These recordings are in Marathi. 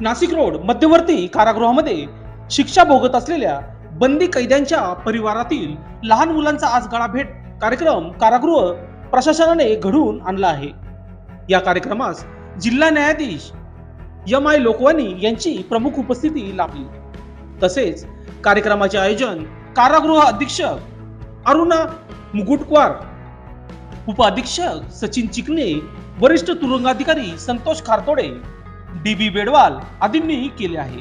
नाशिक रोड मध्यवर्ती कारागृहामध्ये शिक्षा भोगत असलेल्या बंदी कैद्यांच्या परिवारातील लहान मुलांचा आज गळाभेट कार्यक्रम कारागृह प्रशासनाने घडवून आणला आहे. या कार्यक्रमास जिल्हा न्यायाधीश एम आय लोकवानी यांची प्रमुख उपस्थिती लाभली. तसेच कार्यक्रमाचे आयोजन कारागृह अधीक्षक अरुणा मुकुटवार उपअधीक्षक सचिन चिकणे वरिष्ठ तुरुंगाधिकारी संतोष खारतोडे डी बी बेडवाल आदींनीही केले आहे.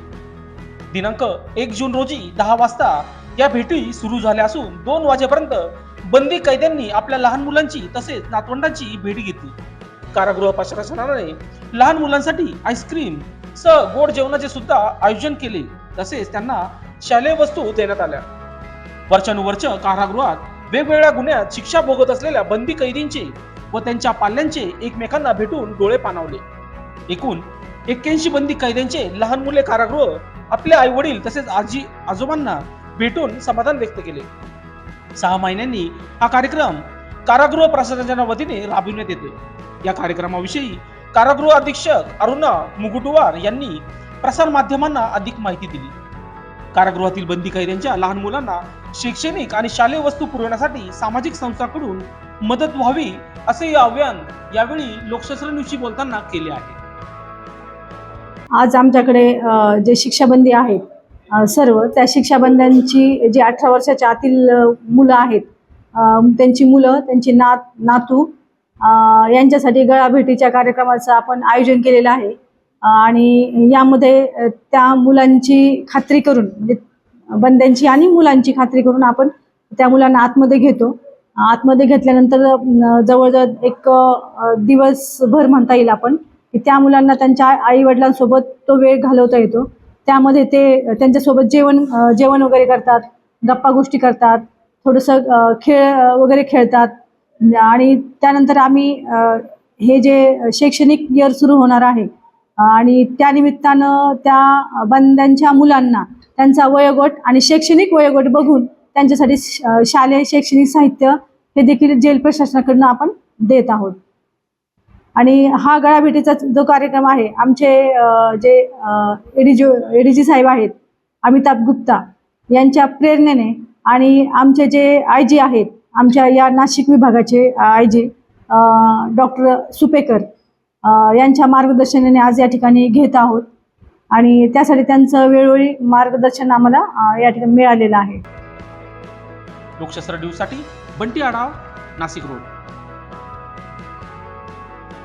दिनांक एक जून रोजी दहा वाजता या भेटी सुरू झाल्या असून दोन वाजेपर्यंत बंदी कैद्यांनी आपल्या लहान मुलांची तसेच नातवंडांची भेट घेतली. कारागृह प्रशासनाने लहान मुलांसाठी आईस्क्रीम स गोड जेवणाचे सुद्धा आयोजन केले. तसेच त्यांना शालेय वस्तू देण्यात आल्या. वर्षानुवर्ष कारागृहात वेगवेगळ्या गुन्ह्यात शिक्षा भोगत असलेल्या बंदी कैदींचे व त्यांच्या पाल्यांचे एकमेकांना भेटून डोळे पाणावले. एकूण एक्क्याऐंशी बंदी कैद्यांचे लहान मुले कारागृह आपले आई वडील तसेच आजी आजोबांना भेटून समाधान व्यक्त केले. सहा महिन्यांनी हा कार्यक्रम कारागृह प्रशासनाच्या वतीने राबविण्यात येतो या कार्यक्रमाविषयी कारागृह अधीक्षक अरुणा मुकुटवार यांनी प्रसार माध्यमांना अधिक माहिती दिली. कारागृहातील बंदी कैद्यांच्या लहान मुलांना शैक्षणिक आणि शालेय वस्तू पुरवण्यासाठी सामाजिक संस्थांकडून मदत व्हावी असे हे आव्हान यावेळी लोकशास्त्र बोलताना केले आहे. आज आमच्याकडे जे शिक्षाबंदी आहेत सर्व त्या शिक्षाबंद्यांची जी अठरा वर्षाच्या आतील मुलं आहेत त्यांची मुलं त्यांची नात नातू यांच्यासाठी गळाभेटीच्या कार्यक्रमाचं आपण आयोजन केलेलं आहे. आणि यामध्ये त्या मुलांची खात्री करून म्हणजे बंद्यांची आणि मुलांची खात्री करून आपण त्या मुलांना आतमध्ये घेतो. आतमध्ये घेतल्यानंतर जवळजवळ एक दिवसभर म्हणता येईल आपण. की त्या मुलांना त्यांच्या आई वडिलांसोबत तो वेळ घालवता येतो. त्यामध्ये ते त्यांच्यासोबत जेवण जेवण वगैरे करतात गप्पा गोष्टी करतात थोडंसं खेळ वगैरे खेळतात. आणि त्यानंतर आम्ही अ, हे जे शैक्षणिक इयर सुरू होणार आहे आणि त्यानिमित्तानं त्या बंद्यांच्या मुलांना त्यांचा वयोगट आणि शैक्षणिक वयोगट बघून त्यांच्यासाठी शालेय शैक्षणिक साहित्य हे देखील जेल प्रशासनाकडनं आपण देत आहोत. आणि हा गळाभेटीचा जो कार्यक्रम आहे आमचे जे एडीजी एडीजी साहेब आहेत अमिताभ गुप्ता यांच्या प्रेरणेने आणि आमचे जे आय जी आहेत आमच्या या नाशिक विभागाचे आय जी डॉक्टर सुपेकर यांच्या मार्गदर्शनाने आज या ठिकाणी घेत आहोत. आणि त्यासाठी त्यांचं वेळोवेळी मार्गदर्शन आम्हाला या ठिकाणी मिळालेलं आहे. लोकशास्त्र न्यूजसाठी बंटी आढाव नाशिक रोड.